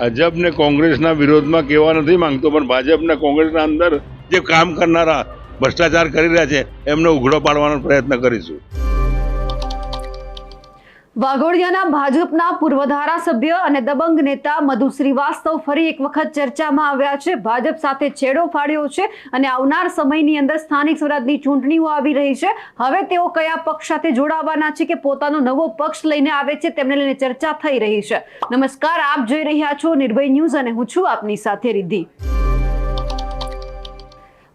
ભાજપ ને કોંગ્રેસના વિરોધમાં કહેવા નથી માંગતો, પણ ભાજપને કોંગ્રેસના અંદર જે કામ કરનારા ભ્રષ્ટાચાર કરી રહ્યા છે, એમને ઉઘડો પાડવાનો પ્રયત્ન કરીશું. વાઘોડિયાના ભાજપના પૂર્વ ધારાસભ્ય અને દબંગ નેતા મધુ શ્રીવાસ્તવ ફરી એક વખત ચર્ચામાં આવ્યા છે. ભાજપ સાથે છેડો ફાડ્યો છે અને આવનાર સમયની અંદર સ્થાનિક સ્વરાજની ચૂંટણીઓ આવી રહી છે. હવે તેઓ કયા પક્ષ સાથે જોડાવાના છે કે પોતાનો નવો પક્ષ લઈને આવે છે તેમને લઈને ચર્ચા થઈ રહી છે. નમસ્કાર, આપ જોઈ રહ્યા છો નિર્ભય ન્યૂઝ અને હું છું આપની સાથે રિદ્ધિ.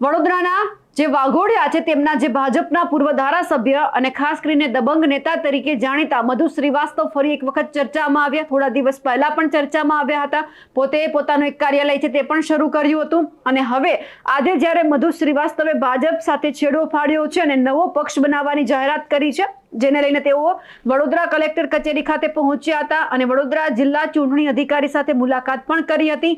વડોદરાના જે વાઘોડિયા છે, તેમના જે ભાજપના પૂર્વ ધારાસભ્ય અને ખાસ કરીને દબંગ નેતા તરીકે જાણીતા મધુ શ્રીવાસ્તવ ફરી એક વખત ચર્ચામાં આવ્યા. થોડા દિવસ પહેલા પણ ચર્ચામાં આવ્યા હતા. પોતે પોતાનું એક કાર્યાલય છે, તે પણ શરૂ કર્યું હતું. અને હવે આજે જ્યારે મધુ શ્રીવાસ્તવે ભાજપ સાથે છેડો ફાડ્યો છે અને નવો પક્ષ બનાવવાની જાહેરાત કરી છે, જેને લઈને તેઓ વડોદરા કલેક્ટર કચેરી ખાતે પહોંચ્યા હતા અને વડોદરા જિલ્લા ચૂંટણી અધિકારી સાથે મુલાકાત પણ કરી હતી.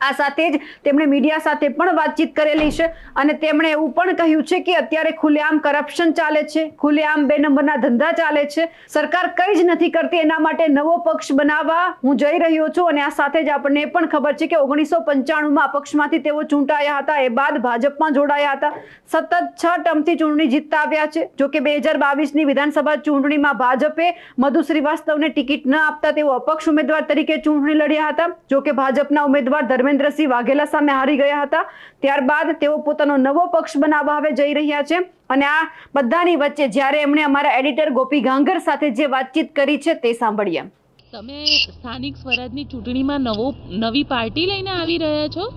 આ સાથે જ તેમણે મીડિયા સાથે પણ વાતચીત કરેલી છે અને તેમણે એવું પણ કહ્યું છે કે અત્યારે ખુલ્લેઆમ કરપ્શન ચાલે છે, ખુલ્લેઆમ બે નંબરના ધંધા ચાલે છે. સરકાર કંઈ જ નથી કરતી, એના માટે નવો પક્ષ બનાવવા હું જઈ રહ્યો છું અને આ સાથે જ આપણને પણ ખબર છે કે ઓગણીસો પંચાણુંમાં પક્ષમાંથી તેઓ ચૂંટાયા હતા, એ બાદ ભાજપમાં જોડાયા હતા. સતત છ ટર્મથી ચૂંટણી જીતતા આવ્યા છે. જો કે બે હજાર બાવીસની વિધાનસભા ચૂંટણીમાં ભાજપે મધુ શ્રીવાસ્તવને ટિકિટ ન આપતા તેઓ અપક્ષ ઉમેદવાર તરીકે ચૂંટણી લડ્યા હતા. જો કે ભાજપના ઉમેદવાર ધર્મેન્દ્રસિંહ વાઘેલા સામે હારી ગયા હતા. ત્યારબાદ તેઓ પોતાનો નવો પક્ષ બનાવવા હવે જઈ રહ્યા છે અને આ બધાની વચ્ચે જ્યારે એમણે અમારા એડિટર ગોપી ગાંગર સાથે જે વાતચીત કરી છે તે સાંભળીએ. તમે સ્થાનિક સ્વરાજની ચૂંટણીમાં નવો નવી પાર્ટી લઈને આવી રહ્યા છો?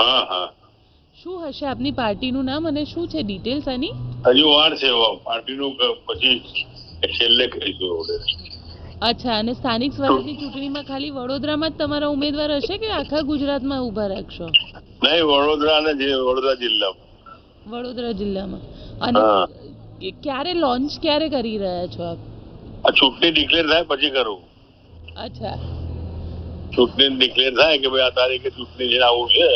હા હા. શું હશે આપની પાર્ટીનું નામ અને શું છે ડિટેલ્સ આની? હજુ વાર છે પાર્ટીનું પછી છેલ્લે કહીશું અચ્છા અને સ્થાનિક સ્વરાજની ચૂંટણીમાં ખાલી વડોદરામાં જ તમારા ઉમેદવાર હશે કે આખા ગુજરાતમાં ઊભા રાખશો? નહીં વડોદરા અને વડોદરા જિલ્લામાં. વડોદરા જિલ્લામાં. અને ક્યારે લોન્ચ ક્યારે કરી રહ્યા છો આપ? આ ચૂંટણી ડિક્લેર થાય પછી કરું. અચ્છા. ચૂંટણી ડિક્લેર થાય કે ભાઈ આ તારીખે ચૂંટણી છે આવું છે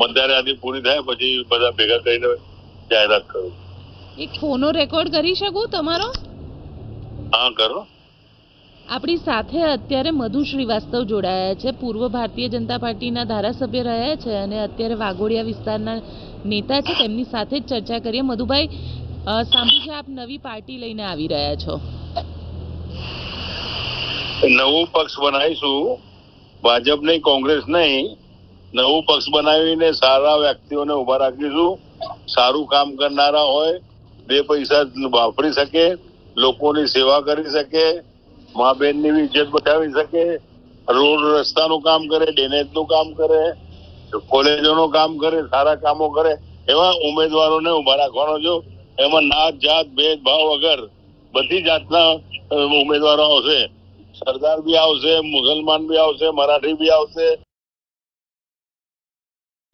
મતદાર પૂરી થાય પછી બધા ભેગા કરીને જાહેરાત કરું. એક ફોનો રેકોર્ડ કરી શકું તમારો? હા કરો. આપણી સાથે અત્યારે મધુ શ્રીવાસ્તવ જોડાયા છે. પૂર્વ ભારતીય જનતા પાર્ટીના ધારાસભ્ય રહ્યા છે અને અત્યારે વાઘોડિયા વિસ્તારના નેતા છે. તેમની સાથે જ ચર્ચા કરીએ. મધુભાઈ સાંભળ્યું છે આપ નવી પાર્ટી લઈને આવી રહ્યા છો. નવું પક્ષ બનાવીશું. ભાજપ નહીં, કોંગ્રેસ નહીં. નવું પક્ષ બનાવીને સારા વ્યક્તિઓને ઊભા રાખીશું. સારું કામ કરનારા હોય, બે પૈસા વાપરી શકે, લોકોની સેવા કરી શકે મા બેનની બી ઇજ્જત બતાવી શકે રોડ રસ્તાનું કામ કરે ડેનેજનું કામ કરે કોલેજોનું કામ કરે સારા કામો કરે એવા ઉમેદવારોને ઊભા રાખવાનો છો એમાં નાત જાત ભેદભાવ વગર બધી જાતના ઉમેદવારો આવશે. સરદાર બી આવશે મુસલમાન બી આવશે મરાઠી બી આવશે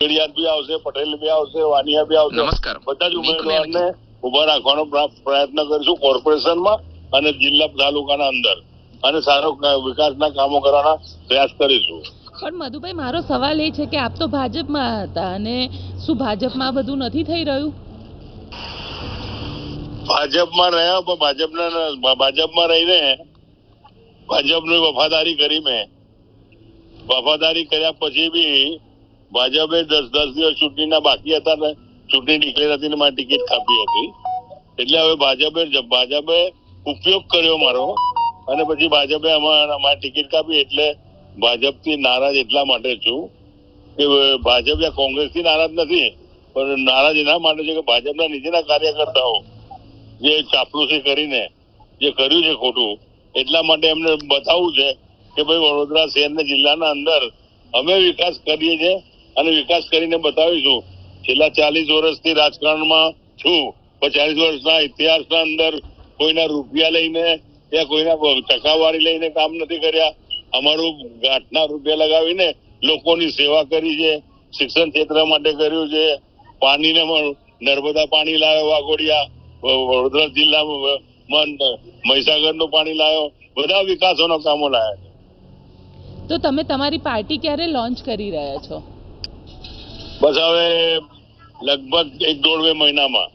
ખેડિયાત બી આવશે પટેલ બી આવશે વાનિયા બી આવશે. બધા જ ઉમેદવારને ઊભા રાખવાનો પ્રા- પ્રયત્ન કરીશું કોર્પોરેશનમાં. અને જિલ્લા તાલુકાના અંદર. અને સારો વિકાસના કામો કરવાના પ્રયાસ કરીશું. પણ મધુભાઈ મારો સવાલ એ છે કે આપ તો ભાજપમાં હતા અને શું ભાજપમાં બધું નથી થઈ રહ્યું? ભાજપમાં રહ્યા પણ ભાજપના ભાજપમાં રહીને ભાજપની વફાદારી કરી મેં. વફાદારી કર્યા પછી બી ભાજપે દસ દસ દિવસ ચૂંટણીના બાકી હતા ને ચૂંટણી ડિક્લેર હતી ને મારી ટિકિટ કાપી હતી. એટલે હવે ભાજપે ભાજપે ઉપયોગ કર્યો મારો. અને પછી ભાજપે અમારા મારી ટિકિટ કાપી એટલે ભાજપથી નારાજ એટલા માટે છું કે ભાજપ યા કોંગ્રેસથી નારાજ નથી, પણ નારાજ એના માટે છે કે ભાજપના નીચેના કાર્યકર્તાઓ જે ચાપલુસી કરીને જે કર્યું છે ખોટું, એટલા માટે એમને બતાવવું છે કે ભાઈ વડોદરા શહેર ને જિલ્લાના અંદર અમે વિકાસ કરીએ છીએ અને વિકાસ કરીને બતાવીશું. છેલ્લા ચાલીસ વર્ષથી રાજકારણમાં છું, પણ ચાલીસ વર્ષના ઇતિહાસના અંદર કોઈના રૂપિયા લઈને ત્યાં કોઈના ટકાવારી લઈને કામ નથી કર્યા. અમારું ગાંઠના રૂપિયા લગાવીને લોકોની સેવા કરી છે શિક્ષણ ક્ષેત્ર માટે કર્યું છે. પાણીને નર્મદા પાણી લાવ્યો વાઘોડિયા વડોદરા જિલ્લામાં મહીસાગરનું પાણી લાવ્યો બધા વિકાસોના કામો લાવ્યા છે. તો તમે તમારી પાર્ટી ક્યારે લોન્ચ કરી રહ્યા છો? બસ હવે લગભગ એક દોઢ બે મહિનામાં.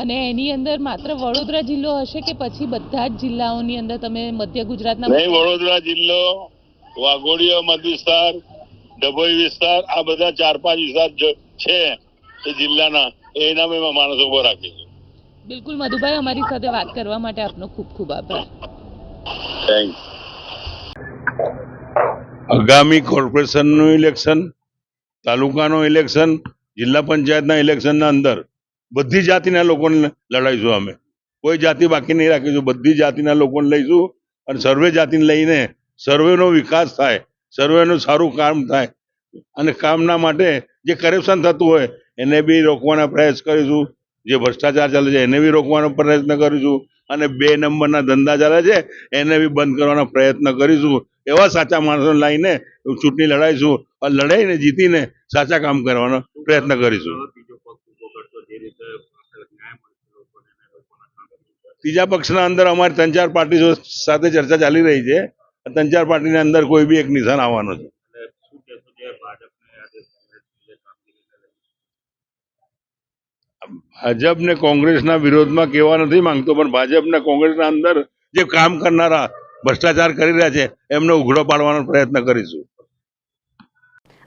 અને એની અંદર માત્ર વડોદરા જિલ્લો હશે કે પછી બધા જ જિલ્લાઓની અંદર તમે મધ્ય ગુજરાતના નહીં વડોદરા જિલ્લો વાઘોડિયો મધ વિસ્તાર ડભોઈ વિસ્તાર આ બધા ચાર પાંચ વિસ્તાર છે એ જિલ્લાના. એના મેં માણસો ઊભો રાખી છે. બિલકુલ મધુભાઈ અમારી સાથે વાત કરવા માટે આપનો ખૂબ ખૂબ આભાર. થેન્ક આગામી કોર્પોરેશનનું ઇલેક્શન તાલુકાનું ઇલેક્શન જિલ્લા પંચાયતના ઇલેક્શનના અંદર. બધી જાતિના લોકોને લડાઈશું અમે. કોઈ જાતિ બાકી નહીં રાખીશું. બધી જાતિના લોકોને લઈશું અને સર્વે જાતિને લઈને સર્વેનો વિકાસ થાય, સર્વેનું સારું કામ થાય અને કામના માટે જે કરપ્શન થતું હોય, એને બી રોકવાના પ્રયાસ કરીશું. જે ભ્રષ્ટાચાર ચાલે છે, એને બી રોકવાનો પ્રયત્ન કરીશું. અને બે નંબરના ધંધા ચાલે છે, એને બી બંધ કરવાનો પ્રયત્ન કરીશું. એવા સાચા માણસો લાવીને ચૂંટણી લડાઈશું. અને લડાઈને જીતીને સાચા કામ કરવાનો પ્રયત્ન કરીશું. ત્રીજા પક્ષના અંદર અમારી ત્રણ ચાર પાર્ટીઓ સાથે ચર્ચા ચાલી રહી છે. ત્રણ ચાર પાર્ટીના અંદર કોઈ બી એક નિશાન આવવાનો છે. ભાજપ ને કોંગ્રેસના વિરોધમાં કહેવા નથી માંગતો, પણ ભાજપ ને કોંગ્રેસના અંદર જે કામ કરનારા ભ્રષ્ટાચાર કરી રહ્યા છે, એમને ઉઘડો પાડવાનો પ્રયત્ન કરીશું.